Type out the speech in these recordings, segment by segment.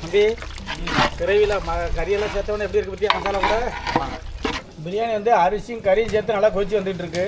தம்பி கிரேவியில் ம கறியெல்லாம் சேர்த்தவொடனே எப்படி இருக்கு பற்றியா மசாலா கூட? பிரியாணி வந்து அரிசியும் கறியும் சேர்த்து நல்லா கொதிச்சு வந்துட்டு இருக்கு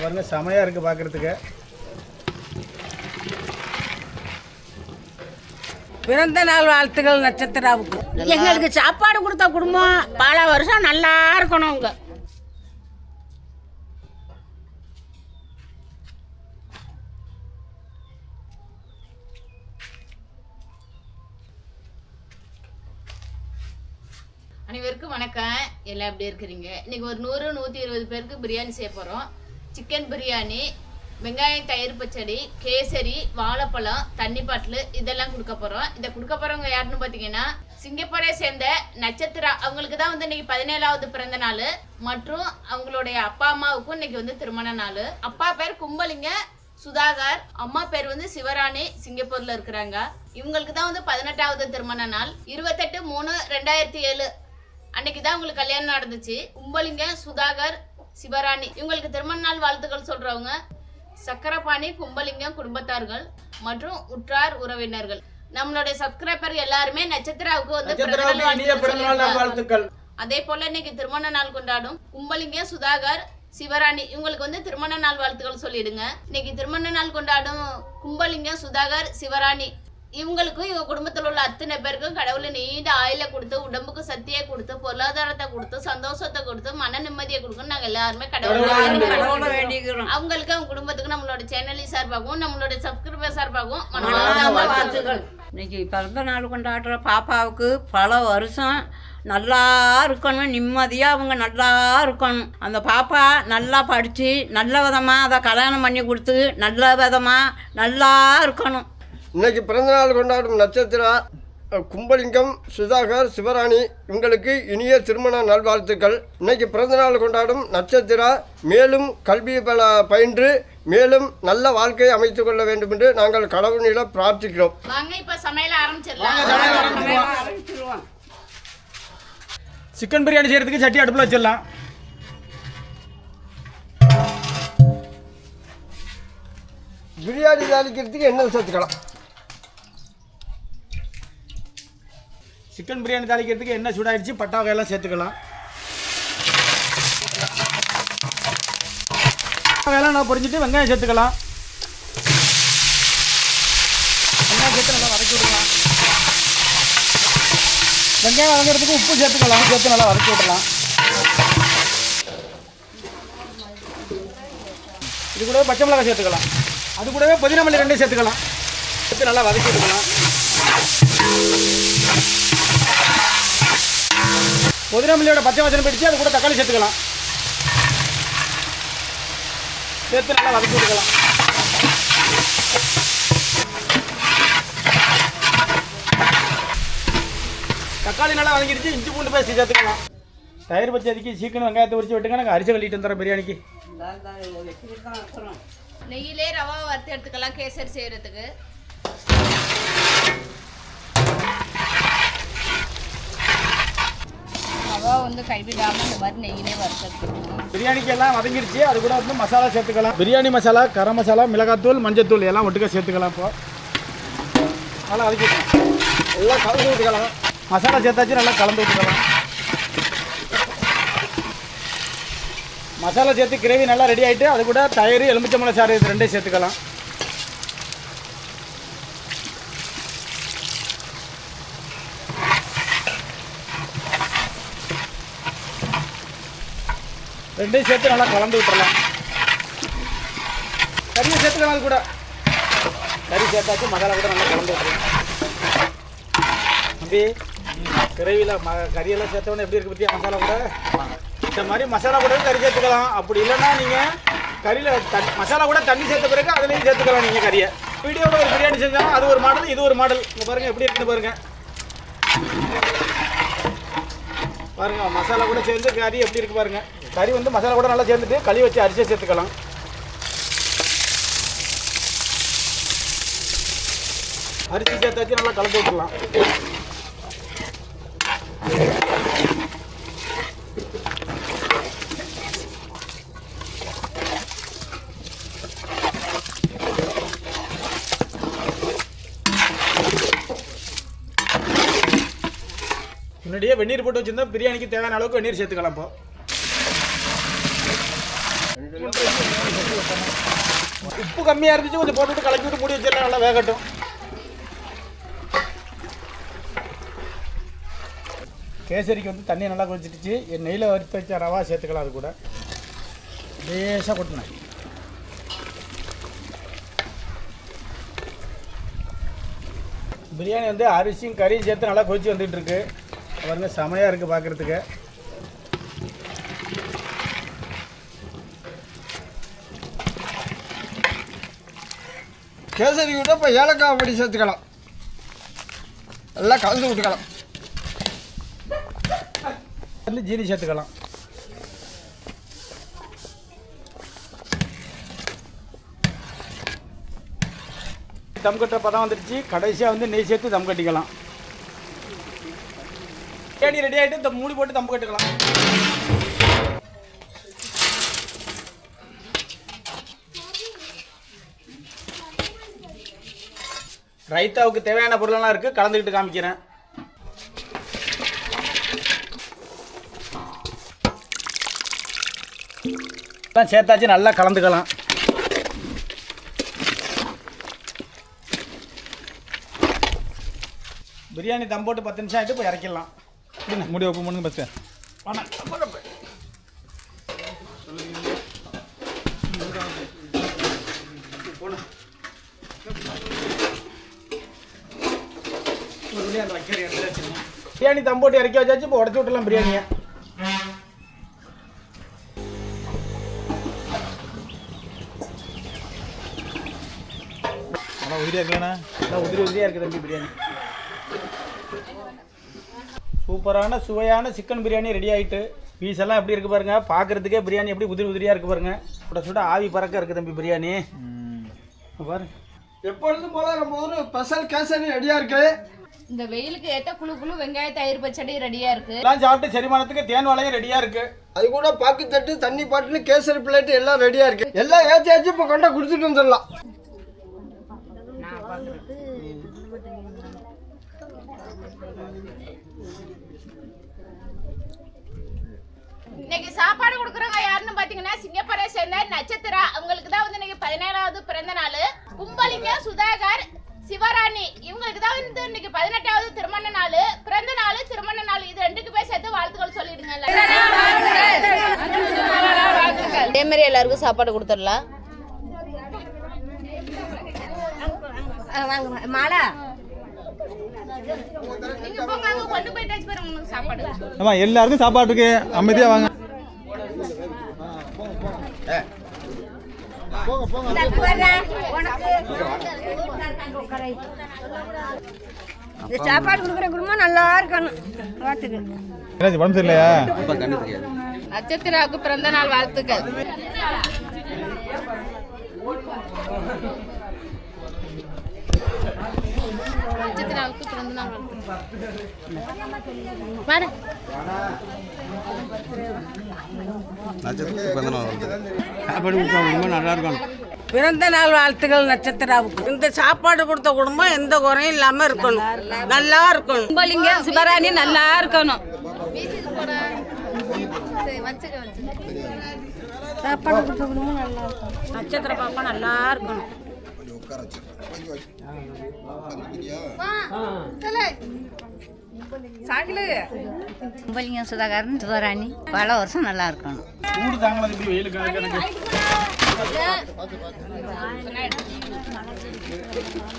பாருங்க செமையாக இருக்குது பார்க்குறதுக்கு பிறந்த நாள் வாழ்த்துக்கள் நட்சத்திராவுக்கு. எங்களுக்கு சாப்பாடு கொடுத்த குடும்பம் பல வருஷம் நல்லா இருக்கணும் அவங்க. வணக்கம் எல்லாம் எப்படி இருக்கிறீங்க? இன்னைக்கு ஒரு நூறு நூற்றி இருபது பேருக்கு பிரியாணி செய்ய போகிறோம் சிக்கன் பிரியாணி வெங்காயம் தயிர் பச்சடி கேசரி வாழைப்பழம் தண்ணி பாட்டில் இதெல்லாம் கொடுக்க போகிறோம் இதை கொடுக்க போகிறவங்க யாருன்னு பார்த்தீங்கன்னா சிங்கப்பூரை சேர்ந்த நட்சத்திரா. அவங்களுக்கு தான் வந்து இன்னைக்கு பதினேழாவது பிறந்த நாள். மற்றும் அவங்களுடைய அப்பா அம்மாவுக்கும் இன்னைக்கு வந்து திருமண நாள். அப்பா பேர் கும்பலிங்க சுதாகர். அம்மா பேர் வந்து சிவராணி சிங்கப்பூர்ல இருக்கிறாங்க. இவங்களுக்கு தான் வந்து பதினெட்டாவது திருமண நாள். இருபத்தெட்டு மூணு ரெண்டாயிரத்தி ஏழு. அன்னைக்கு தான் உங்களுக்கு கல்யாணம் நடந்துச்சு. கும்பலிங்க சுதாகர் சிவராணி இவங்களுக்கு திருமண நாள் வாழ்த்துக்கள் சொல்றவங்க. சக்கரபாணி கும்பலிங்கம் குடும்பத்தார்கள் மற்றும் உற்றார் உறவினர்கள். நம்மளுடைய சப்ஸ்கிரைபர் எல்லாருமே நட்சத்திராவுக்கு வந்து. வாழ்த்துக்கள். அதே போல இன்னைக்கு திருமண நாள் கொண்டாடும். கும்பலிங்க சுதாகர் சிவராணி இவங்களுக்கு வந்து திருமண நாள் வாழ்த்துக்கள் சொல்லிடுங்க. இன்னைக்கு திருமண நாள் கொண்டாடும் கும்பலிங்க சுதாகர் சிவராணி இவங்களுக்கும் இவங்க குடும்பத்தில் உள்ள அத்தனை பேருக்கும் கடவுள் நீண்ட ஆயில கொடுத்து உடம்புக்கு சக்தியை கொடுத்து பொருளாதாரத்தை கொடுத்து சந்தோஷத்தை கொடுத்து மன நிம்மதியை கொடுக்கும் நாங்க எல்லாருமே கடவுள் அவங்களுக்கு அவங்க குடும்பத்துக்கு நம்மளோட சேனலின் சார்பாகவும் நம்மளோட சப்ஸ்கிரைபர் சார்பாகவும் மனமார்ந்த மனமார்ந்த வாழ்த்துக்கள். இன்னைக்கு பிறந்த நாள் கொண்டாடுற பாப்பாவுக்கு பல வருஷம் நல்லா இருக்கணும் நிம்மதியாக அவங்க நல்லா இருக்கணும். அந்த பாப்பா நல்லா படித்து நல்ல விதமாக அதை கல்யாணம் பண்ணி கொடுத்து நல்ல விதமாக நல்லா இருக்கணும். இன்னைக்கு பிறந்தநாள் கொண்டாடும் நட்சத்திரா கும்பலிங்கம் சுதாகர் சிவராணி இவங்களுக்கு இனிய திருமண நல்வாழ்த்துக்கள். இன்னைக்கு பிறந்தநாள் கொண்டாடும் நட்சத்திரா மேலும் கல்வி பல பயின்று மேலும் நல்ல வாழ்க்கையை அமைத்துக் கொள்ள வேண்டும் என்று நாங்கள் கடவுளிடம் பிரார்த்திக்கிறோம். வாங்க இப்ப சமையல ஆரம்பிச்சிடலாம். சிக்கன் பிரியாணி செய்கிறதுக்கு சட்டி அடுப்பில் வச்சிடலாம். பிரியாணி தாளிக்கிறதுக்கு எண்ணெய் சேர்த்துக்கலாம்? சிக்கன் பிரியாணி தாளிக்கிறதுக்கு என்ன சூடாயிடுச்சு பட்டா வகையெல்லாம் சேர்த்துக்கலாம். வகையெல்லாம் நான் பொரிஞ்சிட்டு வெங்காயம் சேர்த்துக்கலாம். வெங்காயம் சேர்த்து நல்லா வதக்கி விடலாம். வெங்காயம் வதங்கிறதுக்கு உப்பு சேர்த்துக்கலாம் சேர்த்து நல்லா வதக்கி விடலாம். இது கூடவே பச்சை மிளகாய் சேர்த்துக்கலாம். அது கூடவே புதினா மல்லி ரெண்டையும் சேர்த்துக்கலாம். சேர்த்து நல்லா வதக்கி விட்டுக்கலாம் புதினாமல்லியோட பச்சை வச்சனம் பிடிச்சு அது கூட தக்காளி சேர்த்துக்கலாம். சேர்த்து நல்லா வதக்கி விட்டுக்கலாம். தக்காளி நல்லா வதக்கிடுச்சு இஞ்சி பூண்டு பேஸ்ட் சேர்த்துக்கலாம். தயிர் பச்சடிக்கு சீக்கிரம் வெங்காயத்தை உரிச்சு விட்டுங்க நாங்கள் அரிசி கழிட்டு வந்துடுறோம் பிரியாணிக்கு. நெய்யிலே ரவா வறுத்து எடுத்துக்கலாம் கேசரி செய்யறதுக்கு. ரவா வந்து கைவிடாம இந்த மாதிரி நெய்யிலே வறுத்து பிரியாணிக்கு எல்லாம் வதங்கிடுச்சு. அது கூட வந்து மசாலா சேர்த்துக்கலாம். பிரியாணி மசாலா கரம் மசாலா மிளகாத்தூள் மஞ்சத்தூள் எல்லாம் ஒட்டுக்க சேர்த்துக்கலாம் இப்போ. நல்லா வதக்கிக்கலாம் எல்லாம் கலந்து விட்டுக்கலாம் மசாலா சேர்த்தாச்சு நல்லா கலந்து விட்டுக்கலாம் மசாலா சேர்த்து கிரேவி நல்லா ரெடி ஆகிட்டு அது கூட தயிர் எலுமிச்சம்பழம் சாறு இது ரெண்டையும் சேர்த்துக்கலாம். ரெண்டையும் சேர்த்து நல்லா கலந்து விட்டுறலாம். கறியை சேர்த்துக்கலாம் அது கூட. கறி சேர்த்தாச்சு மசாலா கூட நல்லா கலந்து விட்டுறலாம். தம்பி கிரேவியில் ம கறியெல்லாம் சேர்த்தவொடனே எப்படி இருக்கு பற்றியா மசாலா கூட? இந்த மாதிரி மசாலா கூட கறி சேர்த்துக்கலாம். அப்படி இல்லைன்னா நீங்கள் கறியில் தண்ணி மசாலா கூட தண்ணி சேர்த்த பிறகு அதுலேயும் சேர்த்துக்கலாம் நீங்கள் கறியை. வீடியோவில் ஒரு பிரியாணி செஞ்சாலும் அது ஒரு மாடல் இது ஒரு மாடல். இங்கே பாருங்கள் எப்படி இருக்குன்னு பாருங்கள் பாருங்க மசாலா கூட சேர்ந்து கறி எப்படி இருக்கு பாருங்க. கறி வந்து மசாலா கூட நல்லா சேர்ந்துட்டு களி வச்சு அரிசியை சேர்த்துக்கலாம். அரிசி சேர்த்தாச்சு நல்லா கலந்து விட்டுலாம் வெந்நீர் போட்டு வச்சிருந்தா பிரியாணிக்கு தேவையான அளவுக்கு வெந்நீர் சேர்த்துக்கலாம் இப்போ. உப்பு கம்மியாக இருந்துச்சு கொஞ்சம் போட்டுவிட்டு கலக்கி விட்டு மூடி வச்சிடலாம் நல்லா வேகட்டும். கேசரிக்கு வந்து தண்ணி நல்லா கொதிச்சிடுச்சு. என் நெய்யில் வறுத்து வச்ச ரவா சேர்த்துக்கலாம் அது கூட. லேசாக கொட்டினேன் பிரியாணி வந்து அரிசியும் கறியும் சேர்த்து நல்லா கொதிச்சு வந்துட்டுருக்கு. பாருங்க செமையாக இருக்குது பார்க்குறதுக்கு கேசரி விட்டு இப்போ ஏலக்காய் பொடி சேர்த்துக்கலாம். நல்லா கலந்து விட்டுக்கலாம். வந்து ஜீனி சேர்த்துக்கலாம். தம் கட்டுற பதம் வந்துடுச்சு கடைசியாக வந்து நெய் சேர்த்து தம் கட்டிக்கலாம். தேடி ரெடி ஆகிட்டு இந்த மூடி போட்டு தம்பு கட்டுக்கலாம். ரைத்தாவுக்கு தேவையான பொருளெல்லாம் இருக்குது கலந்துக்கிட்டு காமிக்கிறேன். சேர்த்தாச்சு நல்லா கலந்துக்கலாம். பிரியாணி தம் போட்டு பத்து நிமிஷம் ஆகிட்டு போய் இறக்கிடலாம். முடி ஓப்பன் பண்ணுங்க ஃபஸ்ட்டு பிரியாணி தம் போட்டு இறக்கி வச்சாச்சு இப்போ உடச்சி விட்டுலாம் பிரியாணியை. நல்லா உதிரியா இருக்கலண்ணா உதிரி உதிரியாக இருக்குது தம்பி பிரியாணி. சூப்பரான சுவையான சிக்கன் பிரியாணி ரெடி ஆயிட்டு. பீஸ் எல்லாம் எப்படி இருக்கு பாருங்க. பார்க்கறதுக்கே பிரியாணி எப்படி உதிரி உதிரியாக இருக்கு பாருங்க. சுட சுட ஆவி பறக்க இருக்கு தம்பி பிரியாணி. இங்க பாருங்க எப்பொழுதும் போல நம்ம ஊர் ஸ்பெஷல் கேசரி ரெடியாக இருக்கு. இந்த வெயிலுக்கு ஏத்த குழு குழு வெங்காய தயிர் பச்சடி ரெடியா இருக்கு. எல்லாம் சாப்பிட்டு செரிமானத்துக்கு தேன் வாழையும் ரெடியாக இருக்கு. அது கூட பாக்கு தட்டு தண்ணி பாட்டில் கேசரி பிளேட் எல்லாம் ரெடியாக இருக்கு. எல்லாம் ஏற்றி ஏற்றி இப்போ கொண்டா கொடுத்துட்டு வந்துடலாம். இன்னைக்கு சாப்பாடு கொடுக்குறவங்க யாருன்னு பாத்தீங்கன்னா சிங்கப்பூரை சேர்ந்த நட்சத்திரா அவங்களுக்கு தான் வந்து இன்னைக்கு பதினேழாவது பிறந்த நாள். கும்பலிங்கம் சுதாகர் சிவராணி இவங்களுக்கு தான் வந்து இன்னைக்கு பதினெட்டாவது திருமண நாள். பிறந்த நாள் திருமண நாள் இது ரெண்டுக்கு பேர் சேர்த்து வாழ்த்துக்கள் சொல்லிடுங்க அதே மாதிரி எல்லாருக்கும் சாப்பாடு கொடுத்துடலாம். மாலா. எல்லாருக்கும் சாப்பாடு. இருக்கு அமைதியா வாங்க. இந்த சாப்பாடு கொடுக்குற குடும்பம் நல்லா இருக்கணும். பார்த்துக்கு. என்னாச்சு உடம்பு சரியில்லையா? நட்சத்திராவுக்கு பிறந்த நாள் வாழ்த்துக்கள். நட்சத்திராவுக்கு பிறந்த நாள் வாழ்த்துக்கள். பிறந்த நாள் வாழ்த்துக்கள். நட்சத்திராவுக்கு. இந்த சாப்பாடு கொடுத்த குடும்பம் எந்த குறையும் இல்லாம இருக்கணும். நல்லா இருக்கணும். கும்பலிங்க சிவராணி நல்லா இருக்கணும். சாப்பாடு கொடுத்த குடும்பம் நல்லா இருக்கணும். நட்சத்திர பாப்பா நல்லா இருக்கணும். கும்பலிங்கம் சுதாகரன் சிவராணி. பல வருஷம் நல்லா இருக்கணும். சூடு தாங்கலாம் தம்பி வெயிலுக்கு எனக்கு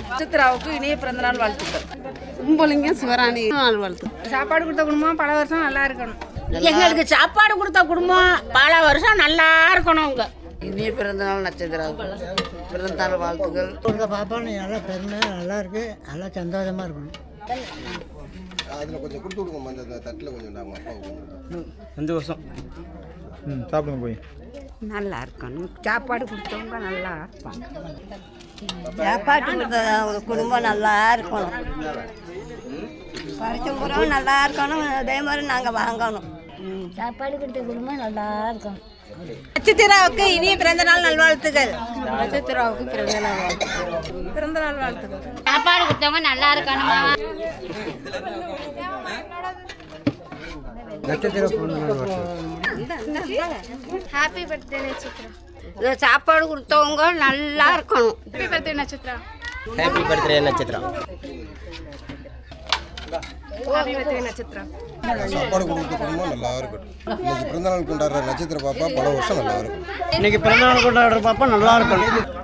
நட்சத்திராவுக்கு இனிய பிறந்த நாள் வாழ்த்துக்கள். கும்பலிங்கம் சிவராணி. நாள் வாழ்த்து சாப்பாடு கொடுத்த குடும்பம் பல வருஷம் நல்லா இருக்கணும். எங்களுக்கு சாப்பாடு கொடுத்த குடும்பம் பல வருஷம் நல்லா இருக்கணும் அவங்க. இனிய பிறந்த நாள் நட்சத்திராவுக்கு. பிறந்த நாள் வாழ்த்துக்கள். பாப்பா நீ நல்லா பெருமையாக நல்லா இருக்கு. நல்லா சந்தோஷமா இருக்கணும். அதில் கொஞ்சம் கொடுத்து விடுங்க அந்த தட்டில் கொஞ்சம் நாங்கள் அப்பாவுக்கு சந்தோஷம் ம் சாப்பிடுங்க போய். நல்லா இருக்கணும். சாப்பாடு கொடுத்தவங்க நல்லா இருப்பாங்க. சாப்பாடு கொடுத்த குடும்பம் நல்லா இருக்கணும். பறிச்ச பூரா நல்லா இருக்கணும். அதே மாதிரி நாங்கள் வாங்கணும். சாப்பாடு கொடுத்த குடும்பம் நல்லா இருக்கணும். நட்சத்திராவுக்கு இனிய பிறந்த நாள் நல்வாழ்த்துக்கள். நட்சத்திராவுக்கு பிறந்த நாள் வாழ்த்துக்கள். பிறந்த நாள் வாழ்த்துக்கள். சாப்பாடு கொடுத்தவங்க நல்லா இருக்கணுமா? ஹாப்பி பர்த்டே நட்சத்திரம் சாப்பாடு கொடுத்தவங்க நல்லா இருக்கணும். ஹாப்பி பர்த்டே நட்சத்திரம் ஹாப்பி பர்த்டே நட்சத்திரம் நட்சத்திரம். சாப்பாடு கொடுக்குற குடும்பம் நல்லா இருக்கட்டும் இன்னைக்கு பிறந்தநாள் கொண்டாடுற நட்சத்திர பாப்பா பல வருஷம் நல்லா இருக்கும். இன்னைக்கு பிறந்தநாள் கொண்டாடுற பாப்பா நல்லா இருக்கணும்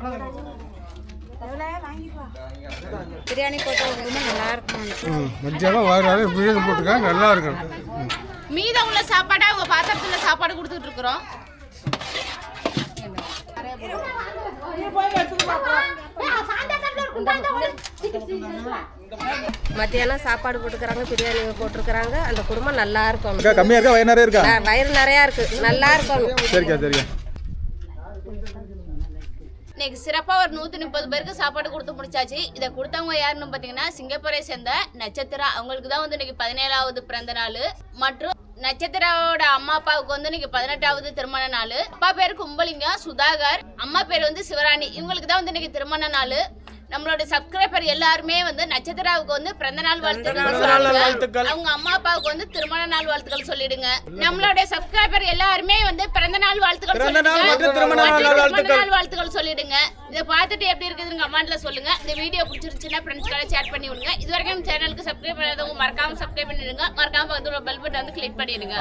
பிரியாணி போட்ட நல்லா இருக்கும். மத்தியானம் வார வாரம் பிரியாணி நல்லா இருக்கணும் மீதம் உள்ள சாப்பாடை அவங்க பாத்திரத்துல சாப்பாடு கொடுத்துட்டு இருக்கிறோம். மத்தியானம் சாப்பாடு போட்டுக்கிறாங்க பிரியாணி போட்டிருக்கிறாங்க அந்த குடும்பம் நல்லா இருக்கும் கம்மியா இருக்கா? வயிறு நிறைய இருக்கா? வயிறு நிறையா இருக்கு. நல்லா இருக்கணும். சரிக்கா சரிக்கா. இன்னைக்கு சிறப்பாக ஒரு நூற்றி முப்பது பேருக்கு சாப்பாடு கொடுத்து முடிச்சாச்சு. இதை கொடுத்தவங்க யாருன்னு பார்த்தீங்கன்னா சிங்கப்பூரை சேர்ந்த நட்சத்திரா. அவங்களுக்கு தான் வந்து இன்னைக்கு பதினேழாவது பிறந்த நாள். மற்றும் நட்சத்திராவோட அம்மா அப்பாவுக்கு வந்து இன்னைக்கு பதினெட்டாவது திருமண நாள். அப்பா பேர் கும்பலிங்கம் சுதாகர். அம்மா பேர் வந்து சிவராணி. இவங்களுக்கு தான் வந்து இன்னைக்கு திருமண நாள். நம்மளோட சப்ஸ்கிரைபர் எல்லாருமே வந்து நட்சத்திராவுக்கு வந்து பிறந்த நாள் வாழ்த்துக்கள். அவங்க அம்மா அப்பாவுக்கு வந்து திருமண நாள் வாழ்த்துக்கள் சொல்லிடுங்க. நம்மளோட சப்ஸ்கிரைபர் எல்லாருமே வந்து பிறந்த நாள் வாழ்த்துக்கள் சொல்லிடுங்க. திருமண நாள் வாழ்த்துக்கள். சொல்லிடுங்க. இதை பார்த்துட்டு எப்படி இருக்குதுன்னு கமெண்ட்ல சொல்லுங்க. இந்த வீடியோ பிடிச்சிருந்துச்சுன்னா ஃப்ரெண்ட்ஸ்களை ஷேர் பண்ணி விடுங்க. இது வரைக்கும் சேனலுக்கு சப்ஸ்கிரைப் பண்ணாதவங்க மறக்காம சப்ஸ்கிரைப் பண்ணிடுங்க. மறக்காம பக்கத்துல பெல் பட்டன் வந்து கிளிக் பண்ணிடுங்க.